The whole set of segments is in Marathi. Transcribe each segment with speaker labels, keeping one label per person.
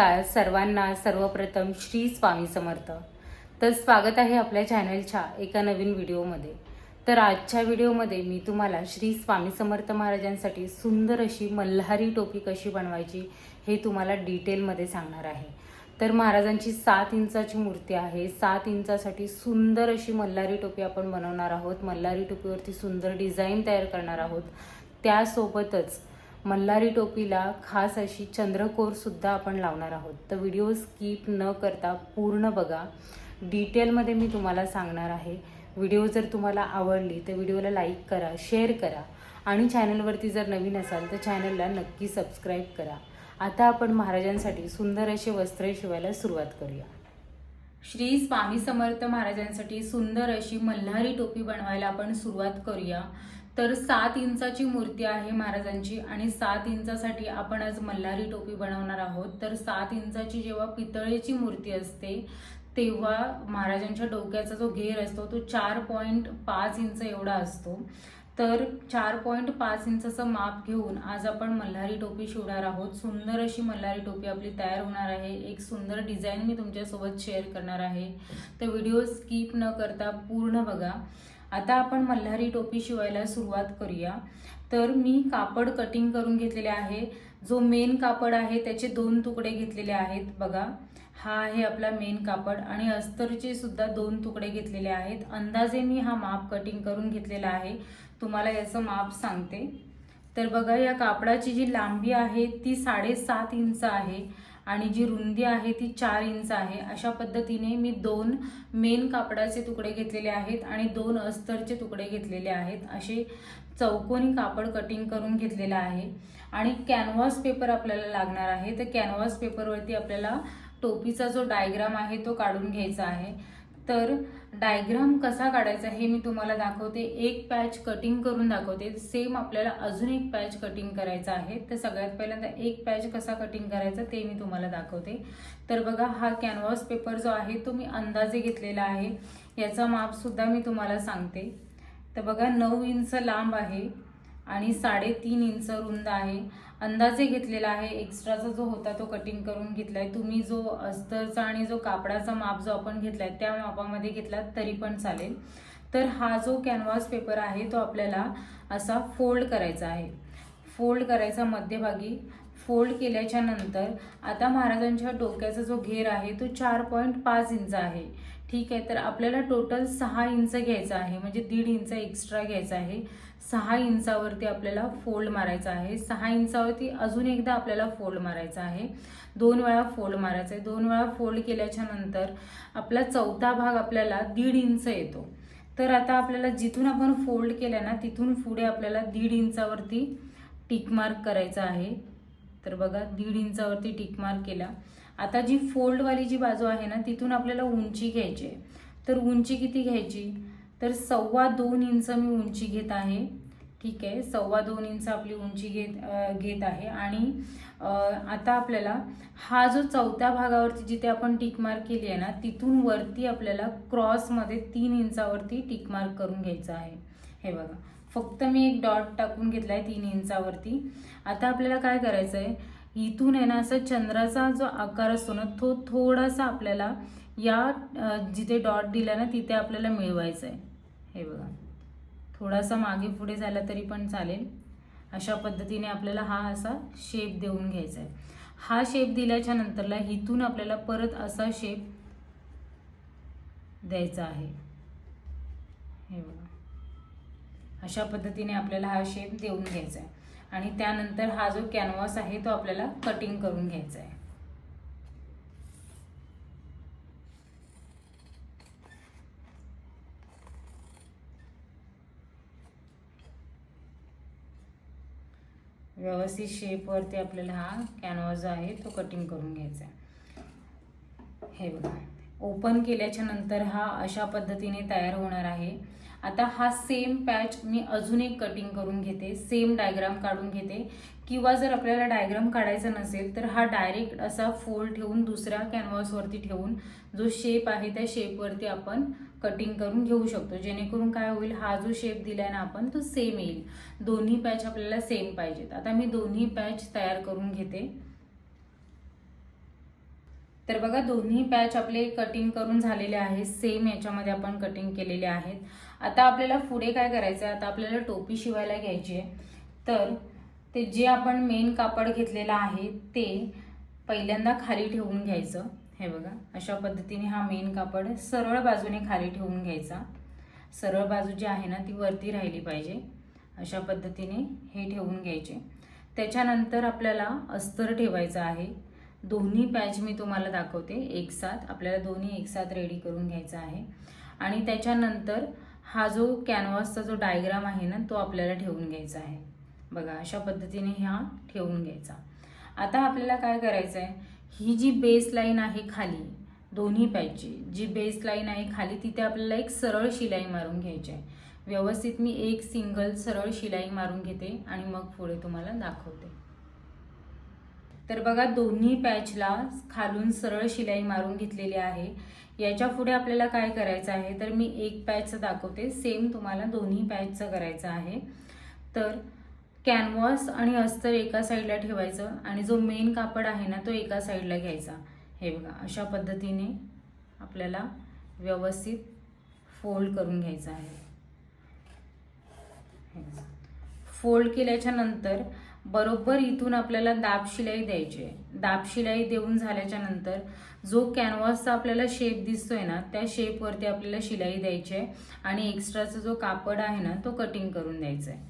Speaker 1: नमस्कार सर्वांना सर्वप्रथम श्री स्वामी समर्थ. तर स्वागत आहे आपल्या चॅनलच्या एका नवीन व्हिडिओमध्ये. तर आजच्या व्हिडिओमध्ये मी तुम्हाला श्री स्वामी समर्थ महाराजांसाठी सुंदर अशी मल्हारी टोपी कशी बनवायची हे तुम्हाला डिटेलमध्ये सांगणार आहे. तर महाराजांची सात इंचाची मूर्ती आहे. सात इंचासाठी सुंदर अशी मल्हारी टोपी आपण बनवणार आहोत. मल्हारी टोपीवरती सुंदर डिझाईन तयार करणार आहोत. त्यासोबतच मल्हारी टोपीला खास अशी चंद्रकोरसुद्धा आपण लावणार आहोत. तर व्हिडिओ स्किप न करता पूर्ण बघा. डिटेलमध्ये मी तुम्हाला सांगणार आहे. व्हिडिओ जर तुम्हाला आवडली तर व्हिडिओला लाईक करा शेअर करा आणि चॅनलवरती जर नवीन असाल तर चॅनलला नक्की सबस्क्राईब करा. आता आपण महाराजांसाठी सुंदर असे वस्त्र शिवायला सुरुवात करूया. श्री स्वामी समर्थ महाराजांसाठी सुंदर अशी मल्हारी टोपी बनवायला आपण सुरुवात करूया. तर सात इंचाची मूर्ती आहे महाराजांची आणि सात इंचासाठी आपण आज मल्हारी टोपी बनवणार आहोत. तर सात इंचाची जेव्हा पितळेची मूर्ती असते तेव्हा महाराजांच्या डोक्याचा जो घेर असतो तो चार पॉईंट पाच इंच एवढा असतो. तर चार पॉईंट पाच इंचाचं माप घेऊन आज आपण मल्हारी टोपी शिवणार आहोत. सुंदर अशी मल्हारी टोपी आपली तयार होणार आहे. एक सुंदर डिझाईन मी तुमच्यासोबत शेअर करणार आहे. तर व्हिडिओ स्किप न करता पूर्ण बघा. आता आपण मल्हारी टोपी शिवायला सुरुवात करूया. तर मी कापड कटिंग करून घेतलेले आहे. जो मेन कापड आहे त्याचे दोन तुकडे घेतलेले आहेत. बघा हा आहे आपला मेन कापड आणि अस्तरचे सुद्धा दोन तुकडे घेतलेले आहेत. अंदाजे मी हा माप कटिंग करून घेतलेला आहे. तुम्हाला याचं माप सांगते. तर बघा या कापडाची जी लांबी आहे ती साडेसात इंच आहे. आणि जी रुंदी आहे ती चार इंच आहे. अशा पद्धतीने मी दोन मेन कापडाचे तुकडे घेतलेले आहेत आणि दोन अस्तरचे तुकडे घेतलेले आहेत. असे चौकोनी कापड कटिंग करून घेतलेलं आहे. आणि कॅनव्हास पेपर आपल्याला लागणार आहे. तर कॅनव्हास पेपरवरती आपल्याला टोपीचा जो डायग्राम आहे तो काढून घ्यायचा आहे. तर डायग्राम कसा काढायचा हे मी तुम्हाला दाखवते. एक पॅच कटिंग करून दाखवते. सेम आपल्याला अजून एक पॅच कटिंग करायचा आहे. तर सगळ्यात पहिल्यांदा एक पॅच कसा कटिंग करायचा ते मी तुम्हाला दाखवते. तर बघा हा कॅनव्हास पेपर जो आहे तो मी अंदाजे घेतलेला आहे. याचा मापसुद्धा मी तुम्हाला सांगते. तर बघा नऊ इंच लांब आहे आणि साडेतीन इंच रुंद आहे. अंदाजे घेतलेला आहे. एक्स्ट्राचा जो होता तो कटिंग करून घेतला आहे तुम्ही जो अस्तरचा आणि जो कापडाचा माप जो आपण घेतला आहे त्या मापामध्ये घेतला तरी पण चालेल. तर हा जो कॅनव्हास पेपर आहे तो आपल्याला असा फोल्ड करायचा आहे. फोल्ड करायचा मध्यभागी. फोल्ड केल्याच्यानंतर आता महाराजांच्या डोक्याचा जो घेर आहे तो चार पॉईंट पाच इंच आहे. ठीक आहे तर आपल्याला टोटल सहा इंच घ्यायचा आहे म्हणजे दीड इंच एक्स्ट्रा घ्यायचा आहे. सहा इंचावरती आपल्याला फोल्ड मारायचा आहे. सहा इंचावरती अजून एकदा आपल्याला फोल्ड मारायचा आहे. दोन वेळा फोल्ड मारायचा आहे. दोन वेळा फोल्ड केल्याच्यानंतर आपला चौथा भाग आपल्याला दीड इंच येतो. तर आता आपल्याला जिथून आपण फोल्ड केल्या ना तिथून पुढे आपल्याला दीड इंचावरती टिक मार्क करायचा आहे. तर बघा दीड इंचावरती टिक मार्क केला. आता जी फोल्डवाली जी बाजू आहे ना तिथून आपल्याला उंची घ्यायची आहे. तर उंची किती घ्यायची? तर सव्वा दोन इंच मी उंची घेत आहे. ठीक आहे सव्वा दोन इंच आपली उंची घेत घेत आहे. आणि आता आपल्याला हा जो चौथ्या भागावरती जिथे आपण टिक मार्क केली आहे ना तिथून वरती आपल्याला क्रॉसमध्ये तीन इंचावरती टिकमार्क करून घ्यायचा आहे. हे बघा फक्त मी एक डॉट टाकून घेतला आहे तीन इंचावरती. आता आपल्याला काय करायचं आहे इथून आहे ना असा चंद्राचा जो आकार असतो ना तो थोडासा आपल्याला या जिथे डॉट दिला ना तिथे आपल्याला मिळवायचा आहे. हे बघा. थोडासा मागे पुढे झाला तरी पण चालेल. अशा पद्धतीने आपल्याला हा असा शेप देऊन घ्यायचा आहे. हा शेप दिल्याच्या नंतरला इथून आपल्याला परत असा शेप द्यायचा आहे. हे बघा. अशा पद्धतीने आपल्याला हा शेप देऊन घ्यायचा आहे. आणि त्यानंतर हा जो कॅनव्हास आहे तो आपल्याला कटिंग करून घ्यायचा आहे व्यवस्थित शेपवरती आपल्याला हा कॅनव्हास जो आहे तो कटिंग करून घ्यायचा आहे हे बघा. ओपन केल्याच्यानंतर हा अशा पद्धतीने तयार होणार आहे. आता हा सेम पॅच मी अजून एक कटिंग करून घेते सेम डायग्राम काढून घेते. किंवा जर आपल्याला डायग्राम काढायचा नसेल तर हा डायरेक्ट असा फोल्ड ठेवून दुसऱ्या कॅनव्हासवरती ठेवून जो शेप आहे त्या शेपवरती आपण कटिंग करून घेऊ शकतो. जेणेकरून काय होईल हा जो शेप दिलाय ना आपण तो सेम येईल. दोन्ही पॅच आपल्याला सेम पाहिजेत. आता मी दोन्ही पॅच तयार करून घेते. तर बघा दोन्ही पॅच आपले कटिंग करून झालेले आहेत. सेम याच्यामध्ये आपण कटिंग केलेले आहेत. आता आपल्याला पुढे काय करायचं आहे आता आपल्याला टोपी शिवायला घ्यायची आहे. तर ते जे आपण मेन कापड घेतलेलं आहे ते पहिल्यांदा खाली ठेवून घ्यायचं. हे बघा अशा पद्धतीने हा मेन कापड सरळ बाजूने खाली ठेवून घ्यायचा. सरळ बाजू जी आहे ना ती वरती राहिली पाहिजे. अशा पद्धतीने हे ठेवून घ्यायचे. त्याच्यानंतर आपल्याला अस्तर ठेवायचं आहे. दोन्ही पॅच मी तुम्हाला दाखवते. एकसाथ आपल्याला दोन्ही एकसाथ रेडी करून घ्यायचं आहे. आणि त्याच्यानंतर हा जो कॅनव्हासचा जो डायग्राम आहे ना तो आपल्याला ठेवून घ्यायचा आहे. बघा अशा पद्धतीने ह्या ठेवून घ्यायचा. आता आपल्याला काय करायचं आहे ही जी बेस लाईन आहे खाली दोन्ही पॅचची जी बेस लाईन आहे खाली तिथे आपल्याला एक सरळ शिलाई मारून घ्यायची आहे. व्यवस्थित मी एक सिंगल सरळ शिलाई मारून घेते आणि मग पुढे तुम्हाला दाखवते. तर बघा दोन्ही पॅचला खालून सरळ शिलाई मारून घेतलेली आहे. याच्यापुढे आपल्याला काय करायचं आहे? तर मी एक पॅचचं दाखवते. सेम तुम्हाला दोन्ही पॅचचं करायचं आहे. तर कॅनव्हास आणि अस्तर एका साईडला ठेवायचं आणि जो मेन कापड आहे ना तो एका साईडला घ्यायचा. हे बघा अशा पद्धतीने आपल्याला व्यवस्थित फोल्ड करून घ्यायचं आहे. फोल्ड केल्याच्यानंतर बरोबर इथून आपल्याला दाब शिलाई द्यायची आहे. दाब शिलाई देऊन झाल्याच्यानंतर जो कॅनव्हासचा आपल्याला शेप दिसतोय ना त्या शेपवरती आपल्याला शिलाई द्यायची आहे आणि एक्स्ट्राचा जो कापड आहे ना तो कटिंग करून द्यायचा आहे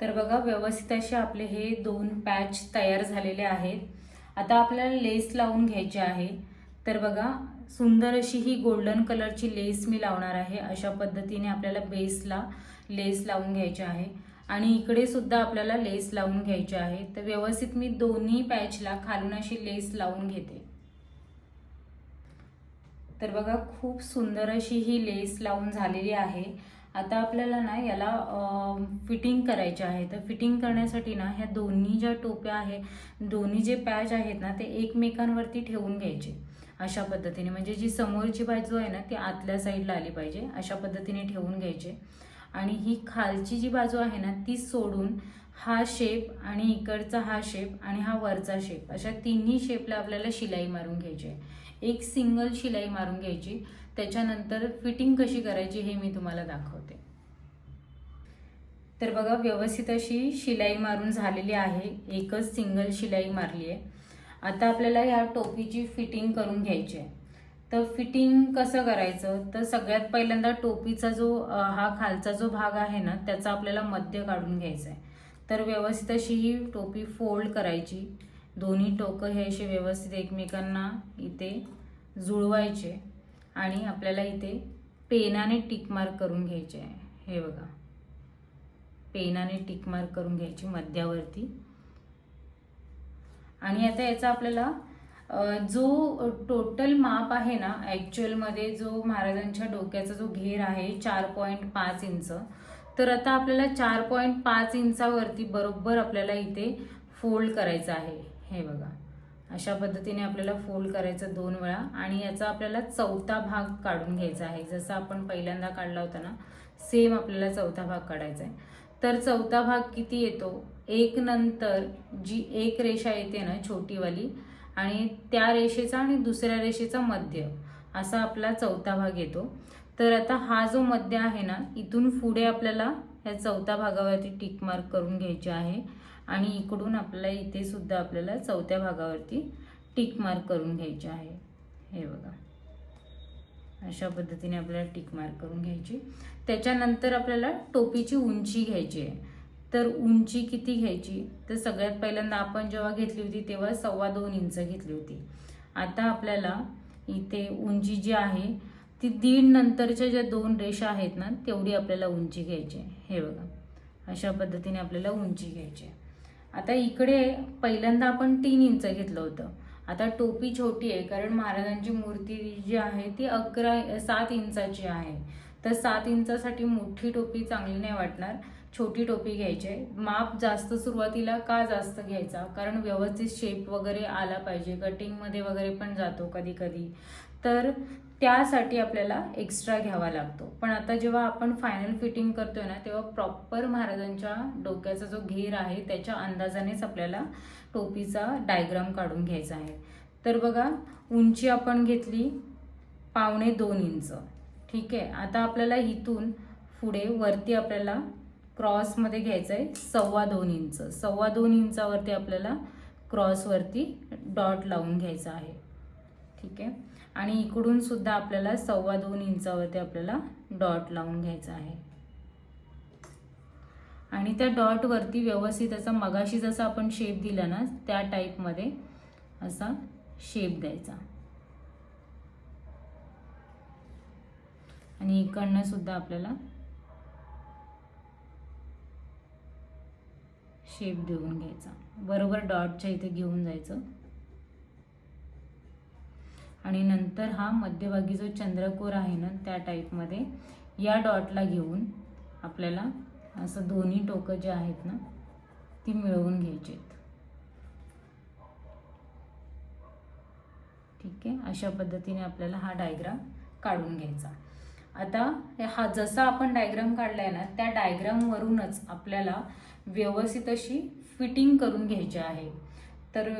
Speaker 1: तर बघा व्यवस्थित असे आपले हे दोन पॅच तयार झालेले आहेत. आता आपल्याला लेस लावून घ्यायची आहे. तर बघा सुंदर अशी ही गोल्डन कलरची लेस मी लावणार आहे. अशा पद्धतीने आपल्याला बेसला लेस लावून घ्यायची आहे. आणि इकडे सुद्धा आपल्याला लेस लावून घ्यायची आहे तर व्यवस्थित मी दोन्ही पॅचला खालून अशी लेस लावून घेते. तर बघा खूप सुंदर अशी ही लेस लावून झालेली आहे. आता आपल्याला ना याला फिटिंग करायचे आहे. तर फिटिंग करण्यासाठी ना ह्या दोन्ही ज्या टोप्या आहेत दोन्ही जे पॅच आहेत ना ते एकमेकांवरती ठेवून घ्यायचे. अशा पद्धतीने. म्हणजे जी समोरची बाजू आहे ना ती आतल्या साईडला आली पाहिजे. अशा पद्धतीने ठेवून घ्यायचे. आणि ही खालची जी बाजू आहे ना ती सोडून हा शेप आणि इकडचा हा शेप आणि हा वरचा शेप अशा तिन्ही शेपला आपल्याला शिलाई मारून घ्यायची आहे. एक सिंगल शिलाई मारून घ्यायची. त्याच्यानंतर फिटिंग कशी करायची हे मी तुम्हाला दाखवते. तर बघा व्यवस्थित अशी शिलाई मारून झालेली आहे. एकच सिंगल शिलाई मारली आहे. आता आपल्याला या टोपीची फिटिंग करून घ्यायची आहे. तर फिटिंग कसं करायचं? तर सगळ्यात पहिल्यांदा टोपीचा जो हा खालचा जो भाग आहे ना त्याचा आपल्याला मध्य काढून घ्यायचा आहे. तर व्यवस्थित अशी ही टोपी फोल्ड करायची. दोन्ही टोकं हे असे व्यवस्थित एकमेकांना इथे जुळवायचे आणि आपल्याला इथे पेनाने टिक मार्क करून घ्यायचे आहे. हे बघा. पेनाने टिक मार्क करून घ्यायची मध्यावरती. आणि आता याचा आपल्याला जो टोटल माप आहे ना ॲक्च्युअलमध्ये जो महाराजांच्या डोक्याचा जो घेर आहे चार पॉईंट पाच इंच. तर आता आपल्याला चार पॉईंट पाच इंचावरती बरोबर आपल्याला इथे फोल्ड करायचं आहे. हे बघा. अशा पद्धतीने आपल्याला फोल्ड करायचं दोन वेळा आणि याचा आपल्याला चौथा भाग काढून घ्यायचा आहे. जसं आपण पहिल्यांदा काढला होता ना सेम आपल्याला चौथा भाग काढायचा आहे. तर चौथा भाग किती येतो? एक नंतर जी एक रेषा येते ना छोटीवाली आणि त्या रेषेचा आणि दुसऱ्या रेषेचा मध्य असा आपला चौथा भाग येतो. तर आता हा जो मध्य आहे ना इथून पुढे आपल्याला या चौथ्या भागावरती टिक मार्क करून घ्यायचे आहे. आणि इकडून आपल्याला इथे सुद्धा आपल्याला चौथ्या भागावरती टिक मार्क करून घ्यायचे आहे. हे बघा. अशा पद्धतीने आपल्याला टिक मार्क करून घ्यायची. त्याच्यानंतर आपल्याला टोपीची उंची घ्यायची आहे. तर उंची किती घ्यायची? तर सगळ्यात पहिल्यांदा आपण जेव्हा घेतली होती तेव्हा सव्वा दोन इंच घेतली होती. आता आपल्याला इथे उंची जी आहे ती दीड नंतरच्या ज्या दोन रेषा आहेत ना तेवढी आपल्याला उंची घ्यायची आहे. हे बघा. अशा पद्धतीने आपल्याला उंची घ्यायची आहे. आता इकडे पहिल्यांदा आपण तीन इंच घेतलं होतं. आता टोपी छोटी आहे कारण महाराजांची मूर्ती जी आहे ती अकरा सात इंचाची आहे. तर सात इंचासाठी मोठी टोपी चांगली नाही वाटणार. छोटी टोपी घ्यायची आहे. माप जास्त सुरुवातीला का जास्त घ्यायचा? कारण व्यवस्थित शेप वगैरे आला पाहिजे. कटिंगमध्ये वगैरे पण जातो कधी कधी तर त्यासाठी आपल्याला एक्स्ट्रा घ्यावा लागतो. पण आता जेव्हा आपण फायनल फिटिंग करतोय ना तेव्हा प्रॉपर महाराजांच्या डोक्याचा जो घेर आहे त्याच्या अंदाजानेच आपल्याला टोपीचा डायग्राम काढून घ्यायचा आहे. तर बघा उंची आपण घेतली पावणे दोन इंच. ठीक आहे? आता आपल्याला इथून पुढे वरती आपल्याला क्रॉसमध्ये घ्यायचं आहे सव्वा दोन इंच. सव्वा दोन इंचावरती आपल्याला क्रॉसवरती डॉट लावून घ्यायचा आहे. ठीक आहे? आणि इकडून सुद्धा आपल्याला सव्वा दोन इंचावरती आपल्याला डॉट लावून घ्यायचा आहे. आणि त्या डॉटवरती व्यवस्थित असा मगाशी जसा आपण शेप दिला ना त्या टाईपमध्ये असा शेप द्यायचा. आणि इकडनं सुद्धा आपल्याला शेप देऊन घ्यायचा. बरोबर डॉटच्या इथे घेऊन जायचं. आणि नंतर हा मध्यभागी जो चंद्रकोर आहे ना त्या टाईपमध्ये या डॉटला घेऊन आपल्याला असं दोन्ही टोकं जे आहेत ना ती मिळवून घ्यायची आहेत. ठीक आहे? अशा पद्धतीने आपल्याला हा डायग्राम काढून घ्यायचा. आता हा जसा आपण डायग्राम आहे ना त्या डायग्रामवरूनच आपल्याला व्यवस्थित अशी फिटिंग करून घ्यायची आहे. तर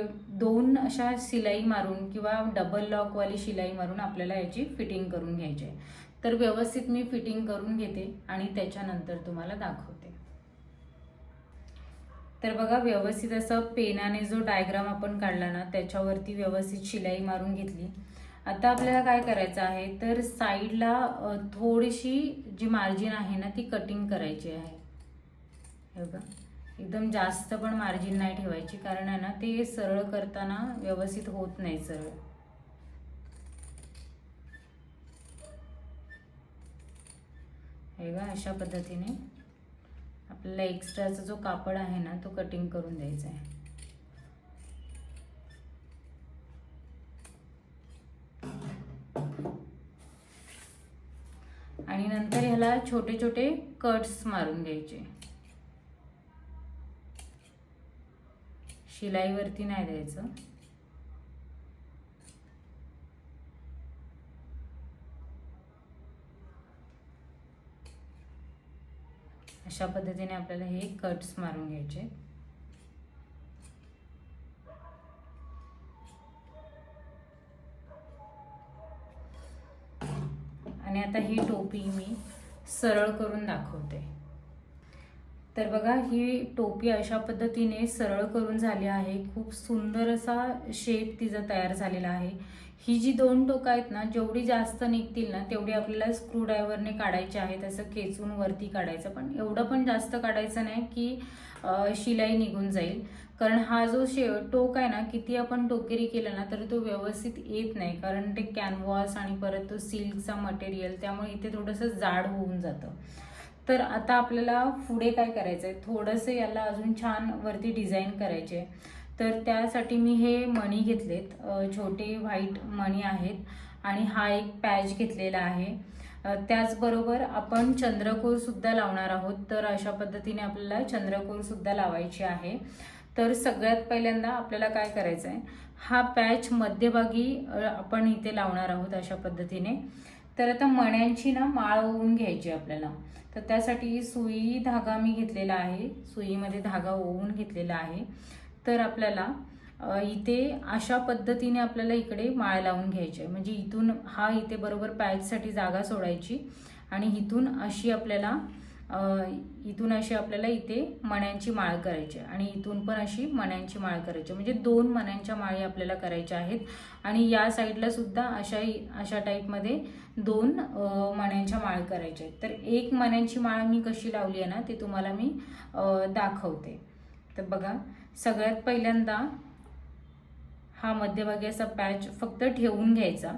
Speaker 1: दोन अशा शिलाई मारून किंवा डबल लॉकवाली शिलाई मारून आपल्याला याची फिटिंग करून घ्यायची आहे. तर व्यवस्थित मी फिटिंग करून घेते आणि त्याच्यानंतर तुम्हाला दाखवते. तर बघा व्यवस्थित असं पेनाने जो डायग्राम आपण काढला ना त्याच्यावरती व्यवस्थित शिलाई मारून घेतली. आता आपल्याला काय करायचं आहे? तर साईडला थोडीशी जी मार्जिन आहे ना ती कटिंग करायची आहे. हे बघा. एकदम जास्त पण मार्जिन नाही ठेवायची. कारण आहे ना ते सरळ करताना व्यवस्थित होत नाही सरळ. हे बघा अशा पद्धतीने आपल्याला एक्स्ट्राचा जो कापड आहे ना तो कटिंग करून द्यायचा आहे. आणि नंतर ह्याला छोटे छोटे कट्स मारून घ्यायचे. शिलाईवरती नाही द्यायचं. अशा पद्धतीने आपल्याला हे कट्स मारून घ्यायचे आणि आता ही मी सरळ करून दाखवते. तर बघा ही टोपी अशा पद्धतीने सरळ करून झाली आहे. खूप सुंदर असा शेप तिचा तयार झालेला आहे. ही जी दोन टोकं आहेत ना जेवढी जास्त निघतील ना तेवढी आपल्याला स्क्रू ड्रायव्हरने काढायची आहेत असं खेचून वरती काढायचं. पण एवढं पण जास्त काढायचं नाही की शिलाई निघून जाईल. कारण हा जो शे टोक आहे ना किती आपण टोकेरी केला ना तर तो व्यवस्थित येत नाही. कारण ते कॅनव्हास आणि परत तो सिल्कचा मटेरियल त्यामुळे इथे थोडंसं जाड होऊन जातं. तर आता आपल्याला पुढे काय करायचं आहे थोडंसं याला अजून छान वरती डिझाईन करायचे आहे. तर त्यासाठी मी हे मणी घेतलेत. छोटे व्हाईट मणी आहेत आणि हा एक पॅच घेतलेला आहे. त्याचबरोबर आपण चंद्रकोरसुद्धा लावणार आहोत. तर अशा पद्धतीने आपल्याला चंद्रकोरसुद्धा लावायची आहे. तर सगळ्यात पहिल्यांदा आपल्याला काय करायचं आहे हा पॅच मध्यभागी आपण इथे लावणार आहोत अशा पद्धतीने. तर आता मण्यांची ना माळ ओवून घ्यायची आपल्याला. तर त्यासाठी सुई धागा मी घेतलेला आहे. सुईमध्ये धागा ओवून घेतलेला आहे. तर आपल्याला इथे अशा पद्धतीने आपल्याला इकडे माळ लावून घ्यायची आहे. म्हणजे इथून हा इथे बरोबर पॅचसाठी जागा सोडायची आणि इथून अशी आपल्याला इथून अशी आपल्याला इथे मण्यांची माळ करायची आहे. आणि इथून पण अशी मण्यांची माळ करायची आहे. म्हणजे दोन मण्यांच्या माळी आपल्याला करायच्या आहेत. आणि या साईडला सुद्धा अशा अशा टाईपमध्ये दोन मण्यांच्या माळ करायच्या आहेत. तर एक मण्यांची माळ मी कशी लावली आहे ना ते तुम्हाला मी दाखवते. तर बघा सगळ्यात पहिल्यांदा हा मध्यभागी असा पॅच फक्त ठेवून घ्यायचा.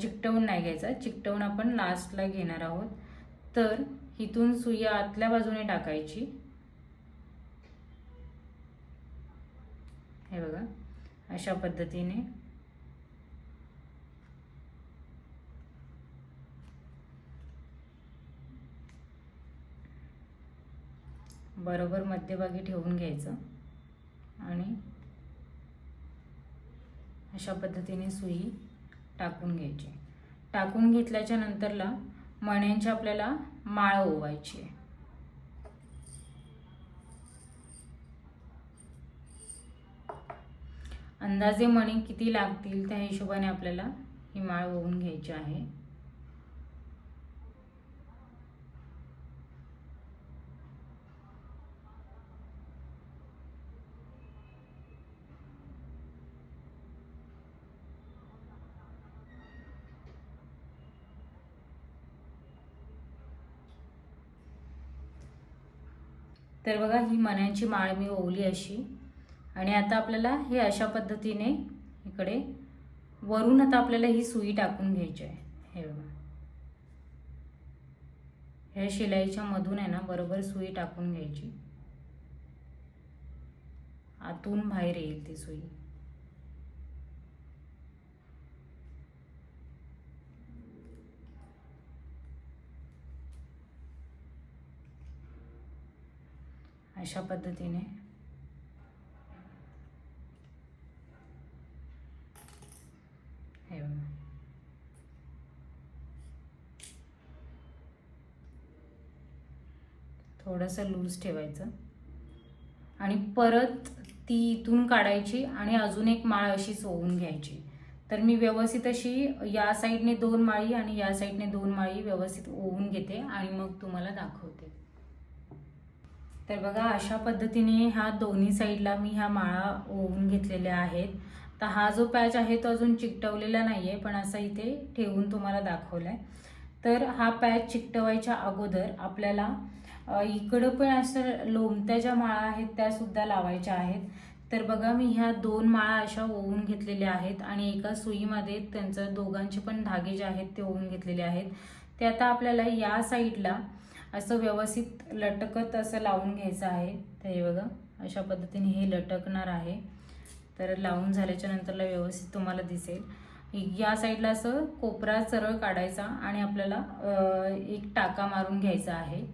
Speaker 1: चिकटवून नाही घ्यायचा. चिकटवून आपण लास्टला घेणार आहोत. तर इथून सुई आतल्या बाजूने टाकायची. हे बघा अशा पद्धतीने. बरोबर मध्यभागी ठेवून घ्यायचं आणि अशा पद्धतीने सुई टाकून घ्यायची. टाकून घेतल्याच्या नंतरला मण्यांची आपल्याला माळ ओवायची आहे. अंदाजे मणी किती लागतील त्या हिशोबाने आपल्याला ही माळ ओवून घ्यायची आहे. तर बघा ही मण्यांची माळ मी ओवली अशी. आणि आता आपल्याला हे अशा पद्धतीने इकडे वरून आता आपल्याला ही सुई टाकून घ्यायची आहे. हे बघा. ह्या शिलाईच्या मधून आहे ना बरोबर सुई टाकून घ्यायची. आतून बाहेर येईल ती सुई. अशा पद्धतीने. थोडंसं लूज ठेवायचं. आणि परत ती इथून काढायची आणि अजून एक माळ अशीच ओवून घ्यायची. तर मी व्यवस्थित अशी या साईडने दोन माळी आणि या साईडने दोन माळी व्यवस्थित ओवून घेते आणि मग तुम्हाला दाखवते. तर बघा अशा पद्धतीने ह्या दोन्ही साईडला मी ह्या माळा ओवून घेतलेल्या आहेत. तर हा जो पॅच आहे तो अजून चिकटवलेला नाही आहे पण असा इथे ठेवून तुम्हाला दाखवला आहे तर हा पॅच चिकटवायच्या अगोदर आपल्याला इकडं पण असं लोमत्या ज्या माळा आहेत त्यासुद्धा लावायच्या आहेत. तर बघा मी ह्या दोन माळा अशा ओवून घेतलेल्या आहेत आणि एका सुईमध्ये त्यांचं दोघांचे पण धागे जे आहेत ते ओवून घेतलेले आहेत. ते आता आपल्याला या साईडला असं व्यवस्थित लटकत असं लावून घ्यायचं आहे. तर हे बघा अशा पद्धतीने हे लटकणार आहे. तर लावून झाल्याच्या नंतरला व्यवस्थित तुम्हाला दिसेल. या साईडला असं कोपरा सरळ काढायचा आणि आपल्याला एक टाका मारून घ्यायचा आहे.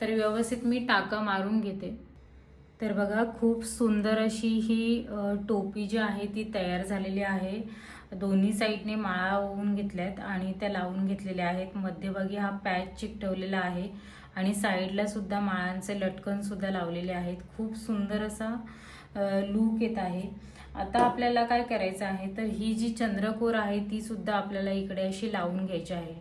Speaker 1: तर व्यवस्थित मी टाका मारून घेते. तर बघा खूप सुंदर अशी ही टोपी जी आहे ती तयार झालेली आहे. दोन्ही साईडने माळा ओवून घेतल्यात आणि त्या लावून घेतलेल्या आहेत. मध्यभागी हा पॅच चिकटवलेला आहे. आणि साईडला सुद्धा माळांचे लटकन सुद्धा लावलेले आहेत. खूप सुंदर असा लूक येत आहे. आता आपल्याला काय करायचं आहे तर ही जी चंद्रकोर आहे ती सुद्धा आपल्याला इकडे अशी लावून घ्यायची आहे.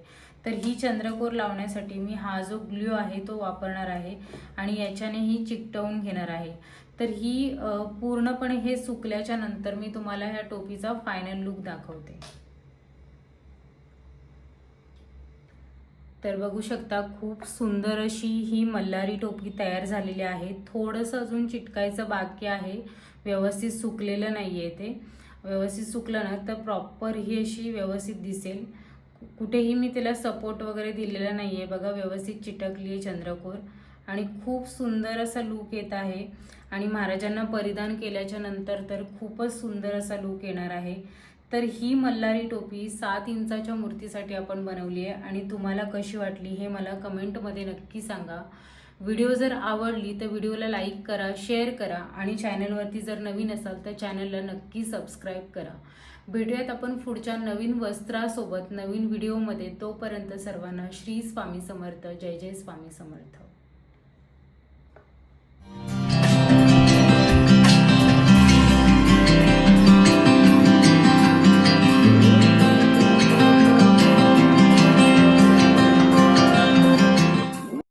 Speaker 1: तर ही चंद्रकोर लावण्यासाठी मी हा जो ग्ल्यू आहे तो वापरणार आहे आणि याच्याने ही चिकटवून घेणार आहे. तर ही पूर्णपणे हे सुकल्याच्या नंतर मी तुम्हाला ह्या टोपीचा फायनल लुक दाखवते. तर बघू शकता खूप सुंदर अशी ही मल्हारी टोपी तयार झालेली आहे. थोडंसं अजून चिटकायचं बाकी आहे. व्यवस्थित सुकलेलं नाही आहे ते. व्यवस्थित सुकलं ना तर प्रॉपर ही अशी व्यवस्थित दिसेल. कुठेही मी तिला सपोर्ट वगैरे दिलेला नाही आहे बघा व्यवस्थित चिटकली आहे चंद्रकोर. आणि खूप सुंदर असा लूक येत आहे. आणि महाराजांना परिधान केल्याच्यानंतर तर खूपच सुंदर असा लूक येणार आहे. तर ही मल्हारी टोपी सात इंचाच्या मूर्तीसाठी आपण बनवली आहे आणि तुम्हाला कशी वाटली हे मला कमेंटमध्ये नक्की सांगा. व्हिडिओ जर आवडली तर व्हिडिओला लाईक करा शेअर करा आणि चॅनलवरती जर नवीन असाल तर चॅनलला नक्की सबस्क्राईब करा. भेटूयात आपण पुढच्या नवीन वस्त्रासोबत नवीन व्हिडिओमध्ये. तोपर्यंत सर्वांना श्री स्वामी समर्थ. जय जय स्वामी समर्थ.